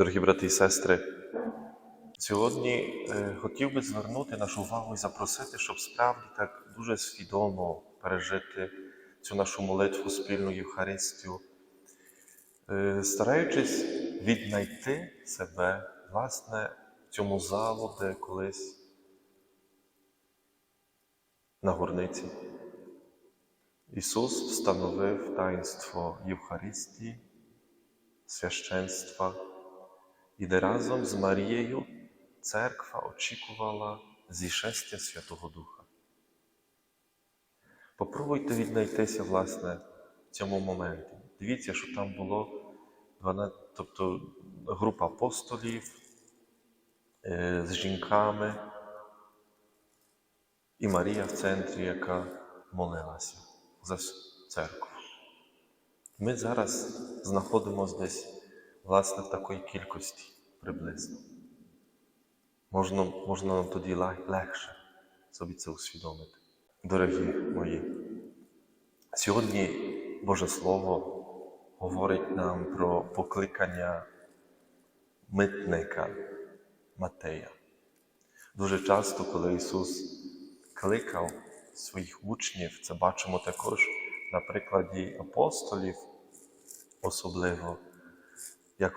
Дорогі брати і сестри, сьогодні е, хотів би звернути нашу увагу і запросити, щоб справді так дуже свідомо пережити цю нашу молитву спільну Євхаристію, е, стараючись віднайти себе, власне, в цьому залу, де колись на горниці. Ісус встановив таїнство Євхаристії, священства, і де разом з Марією церква очікувала зішестя Святого Духа. Попробуйте віднайтися, власне, в цьому моменті. Дивіться, що там було 12, тобто група апостолів е, з жінками, і Марія в центрі, яка молилася за церкву. Ми зараз знаходимося десь, власне, в такій кількості приблизно. Можна, можна нам тоді легше собі це усвідомити. Дорогі мої, сьогодні Боже Слово говорить нам про покликання митника Матея. Дуже часто, коли Ісус кликав своїх учнів, це бачимо також на прикладі апостолів, особливо, як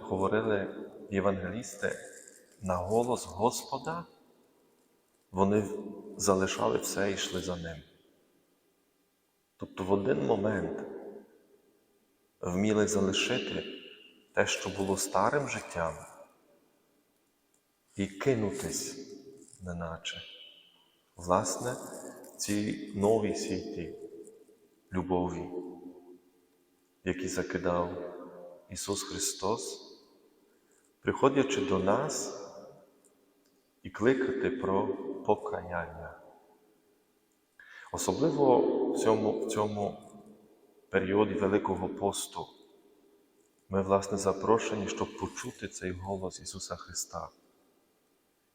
говорили євангелісти, на голос Господа вони залишали все і йшли за ним. Тобто в один момент вміли залишити те, що було старим життям, і кинутись, неначе, власне, ці нові світі любові, які закидав Ісус Христос, приходячи до нас і кликати про покаяння. Особливо в цьому, в цьому періоді Великого посту ми, власне, запрошені, щоб почути цей голос Ісуса Христа,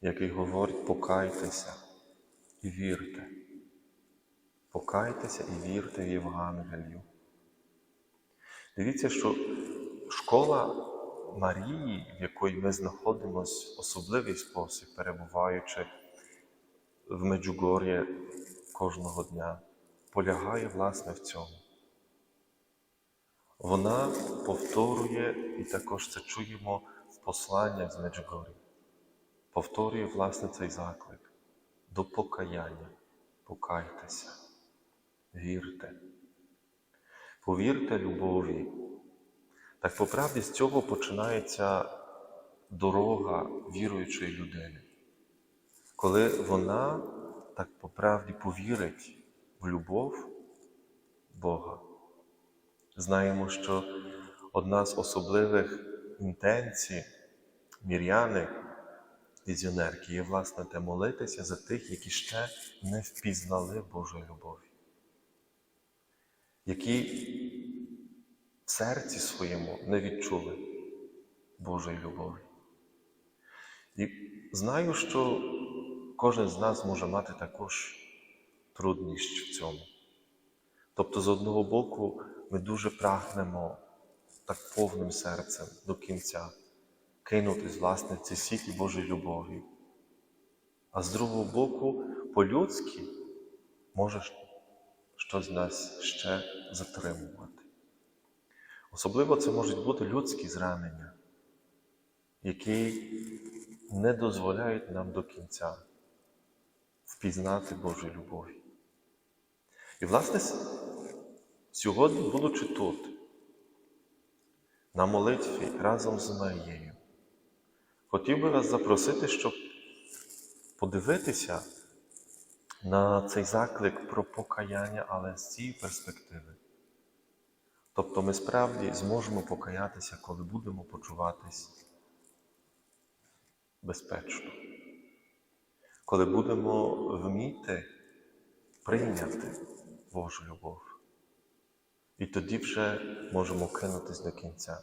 який говорить покайтеся і вірте. Покайтеся і вірте в Євангелію. Дивіться, що школа Марії, в якій ми знаходимося в особливий спосіб, перебуваючи в Меджугор'ї кожного дня, полягає власне в цьому. Вона повторює, і також це чуємо в посланнях з Меджугор'я, повторює власне цей заклик до покаяння. Покайтеся, вірте. Повірте любові. Так по правді з цього починається дорога віруючої людини. Коли вона так по правді повірить в любов Бога. Знаємо, що одна з особливих інтенцій Мір'яни, візіонерки, є власне те молитися за тих, які ще не впізнали Божої любові, які серці своєму не відчули Божої любові. І знаю, що кожен з нас може мати також трудність в цьому. Тобто, з одного боку, ми дуже прагнемо так повним серцем до кінця кинутись, власне, ці сіті Божої любові. А з другого боку, по-людськи може щось нас ще затримувати. Особливо це можуть бути людські зранення, які не дозволяють нам до кінця впізнати Божої любові. І, власне, сьогодні, будучи тут, на молитві разом з Марією, хотів би вас запросити, щоб подивитися на цей заклик про покаяння, але з цієї перспективи. Тобто ми справді зможемо покаятися, коли будемо почуватись безпечно, коли будемо вміти прийняти Божу любов. І тоді вже можемо кинутись до кінця.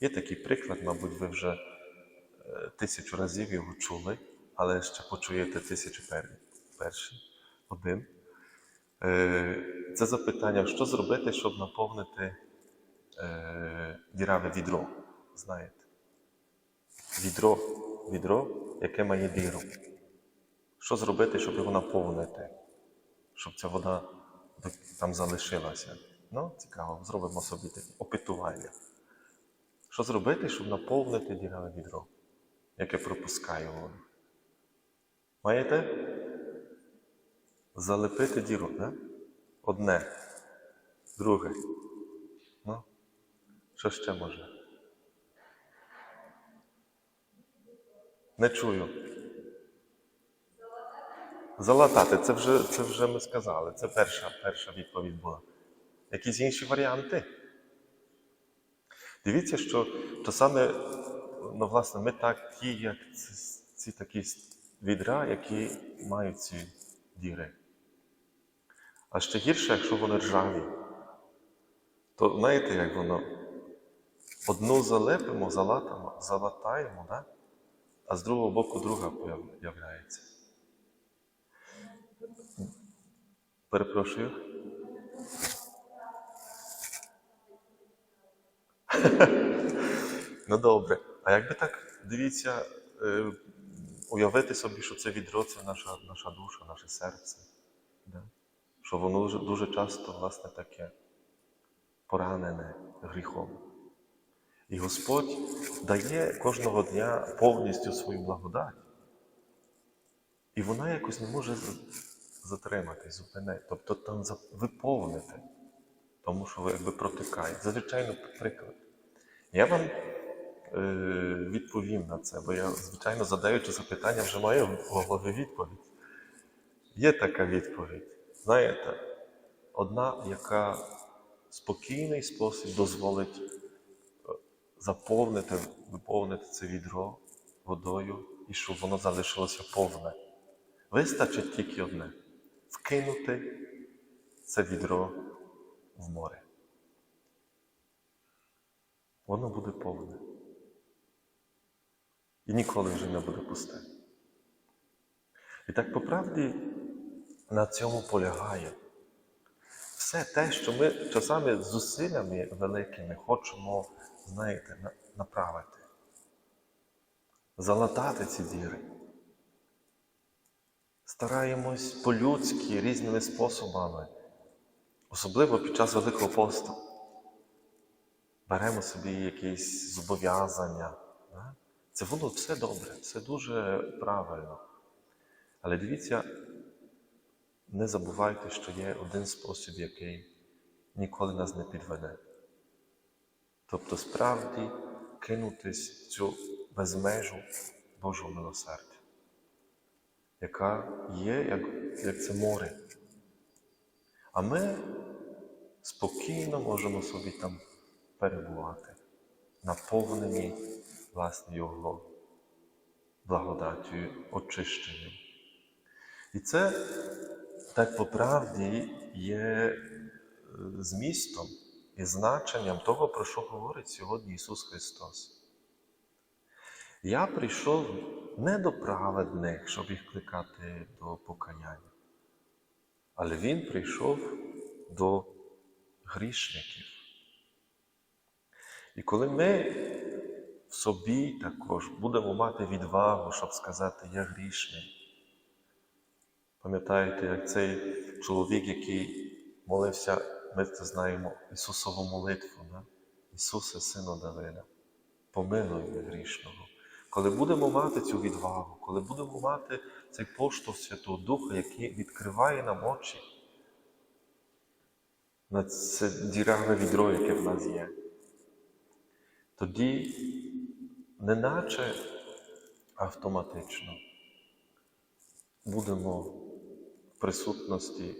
Є такий приклад, мабуть, ви вже е, тисячу разів його чули, але ще почуєте тисячу пер- перший, один. Е, Це запитання, що зробити, щоб наповнити е, діраве відро, знаєте. відро, відро, яке має діру. Що зробити, щоб його наповнити? Щоб ця вода там залишилася? Ну, цікаво, зробимо собі таке опитування. Що зробити, щоб наповнити дірове відро, яке пропускає воду? Маєте? Залепити діру, не? Одне, друге. Ну, що ще може? Не чую. Залатати, це вже, це вже ми сказали. Це перша, перша відповідь була. Якісь інші варіанти? Дивіться, що часами, ну, власне, ми так ті, як ці, ці такі відра, які мають ці діри. А ще гірше, якщо вони ржаві, то знаєте, як воно? Одну залепимо, залатимо, залатаємо, да? а з другого боку друга появляється. Перепрошую. ну добре. А якби так, дивіться, е, уявити собі, що це відро це наша, наша душа, наше серце. Да? Що воно дуже, часто, власне, таке поранене гріхом. І Господь дає кожного дня повністю свою благодать. І вона якось не може затримати, зупинити, тобто там виповнити, тому що ви якби протикає. Це, звичайно, приклад. Я вам е, відповім на це, бо я, звичайно, задаючи запитання, вже маю в голові відповідь. Є така відповідь. Знаєте, одна, яка спокійний спосіб дозволить е, заповнити, виповнити це відро водою і щоб воно залишилося повне. Вистачить тільки одне вкинути це відро в море. Воно буде повне. І ніколи вже не буде пусте. І так по правді на цьому полягає. Все те, що ми часами з зусиллями великими хочемо, знаєте, направити, залатати ці діри. Стараємось по-людськи різними способами, особливо під час Великого посту. Беремо собі якісь зобов'язання. Це воно все добре, все дуже правильно. Але дивіться, не забувайте, що є один спосіб, який ніколи нас не підведе. Тобто справді кинутись в цю безмежу Божого милосердя, яка є, як, як це море. А ми спокійно можемо собі там перебувати, наповнені власне Його благодаттю, очищенням. І це так по правді є е, змістом і значенням того, про що говорить сьогодні Ісус Христос. Я прийшов не до праведних, щоб їх кликати до покаяння, але Він прийшов до грішників. І коли ми в собі також будемо мати відвагу, щоб сказати, я грішний. Пам'ятаєте, як цей чоловік, який молився, ми це знаємо, Ісусову молитву, да? Ісусе, Сину Давида, помилуй грішного. Коли будемо мати цю відвагу, коли будемо мати цей поштовх Святого Духа, який відкриває нам очі на це діраве відро, яке в нас є, тоді неначе автоматично будемо присутності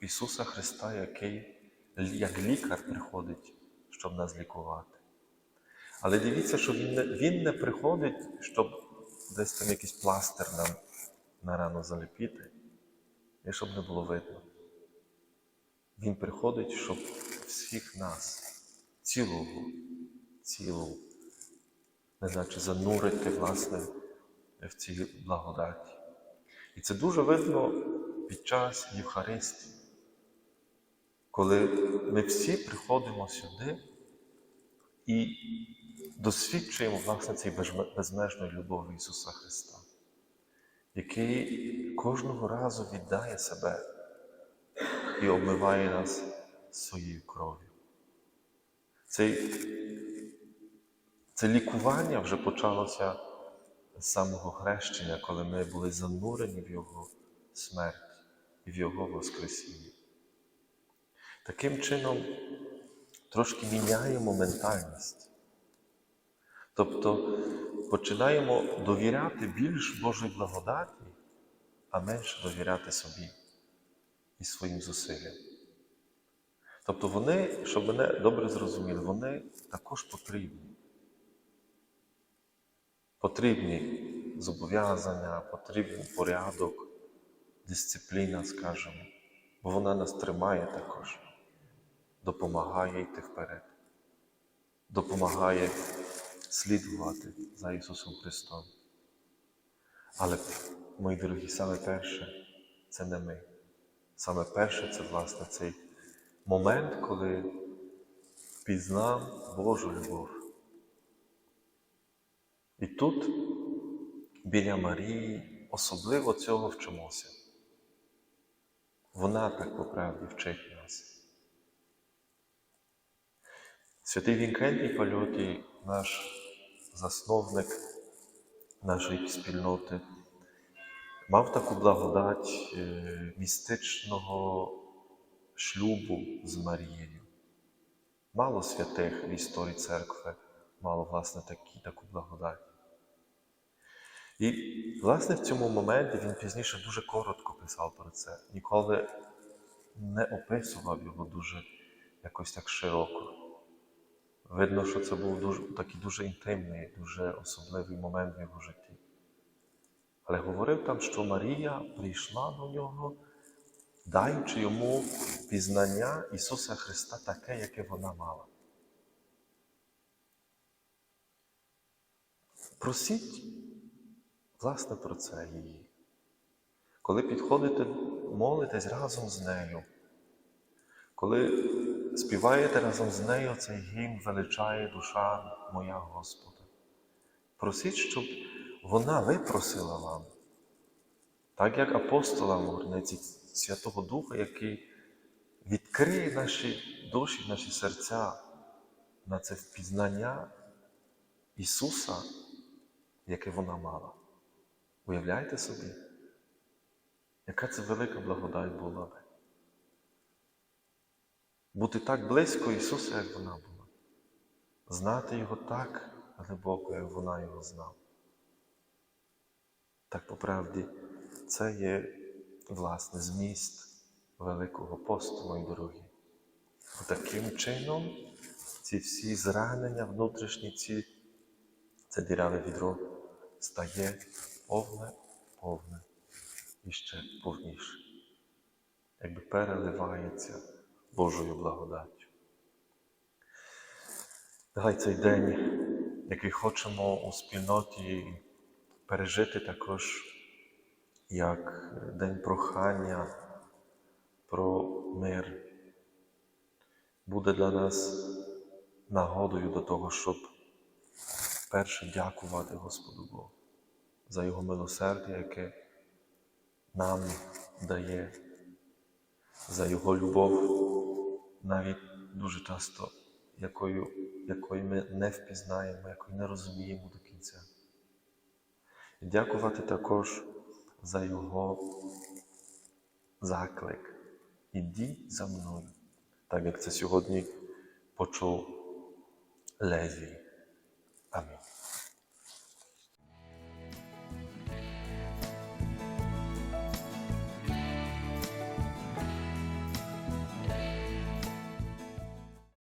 Ісуса Христа, який як лікар приходить, щоб нас лікувати. Але дивіться, що Він не, він не приходить, щоб десь там якийсь пластир нам на рану заліпити, і щоб не було видно. Він приходить, щоб всіх нас, цілого, цілу, неначе занурити, власне, в цій благодаті. І це дуже видно під час Євхаристії, коли ми всі приходимо сюди і досвідчуємо власне цієї безме- безмежної любові Ісуса Христа, який кожного разу віддає себе і обмиває нас своєю кров'ю. Це лікування вже почалося з самого хрещення, коли ми були занурені в Його смерть і в Його Воскресіння. Таким чином трошки міняємо ментальність. Тобто починаємо довіряти більш Божій благодаті, а менше довіряти собі і своїм зусиллям. Тобто вони, щоб мене добре зрозуміли, вони також потрібні. Потрібні зобов'язання, потрібен порядок, дисципліна, скажімо, бо вона нас тримає також, допомагає йти вперед, допомагає слідувати за Ісусом Христом. Але, мої дорогі, саме перше це не ми. Саме перше це, власне, цей момент, коли впізнав Божу любов. І тут, біля Марії, особливо цього вчимося. Вона так по правді вчить нас. Святий Вінкентій Пальотій, наш засновник нашої спільноти, мав таку благодать е, містичного шлюбу з Марією. Мало святих в історії церкви мало, власне, такі, таку благодать. І, власне, в цьому моменті він пізніше дуже коротко писав про це, ніколи не описував його дуже якось так широко. Видно, що це був дуже, такий дуже інтимний, дуже особливий момент в його житті. Але говорив там, що Марія прийшла до нього, даючи йому пізнання Ісуса Христа таке, яке вона мала. Просіть, власне, про це її. Коли підходите, молитесь разом з нею, коли співаєте разом з нею цей гімн величає душа моя Господа. Просіть, щоб вона випросила вам, так як апостола Морниці Святого Духа, який відкриє наші душі, наші серця на це впізнання Ісуса, яке вона мала. Уявляєте собі, яка це велика благодать була би? Бути так близько Ісуса, як вона була, знати Його так глибоко, як вона його знала. Так по правді, це є власне зміст Великого посту, мої дорогі. Таким чином ці всі зранення внутрішні, ці, це діряве відро стає повне, повне і ще повніше, якби переливається Божою благодаттю. Нехай цей день, який хочемо у спільноті пережити також як день прохання про мир, буде для нас нагодою до того, щоб перше дякувати Господу Богу за Його милосердя, яке нам дає, за Його любов, навіть дуже часто, якою, якої ми не впізнаємо, якої не розуміємо до кінця. І дякувати також за Його заклик. Ідіть за мною, так як це сьогодні почув Левій. Амінь.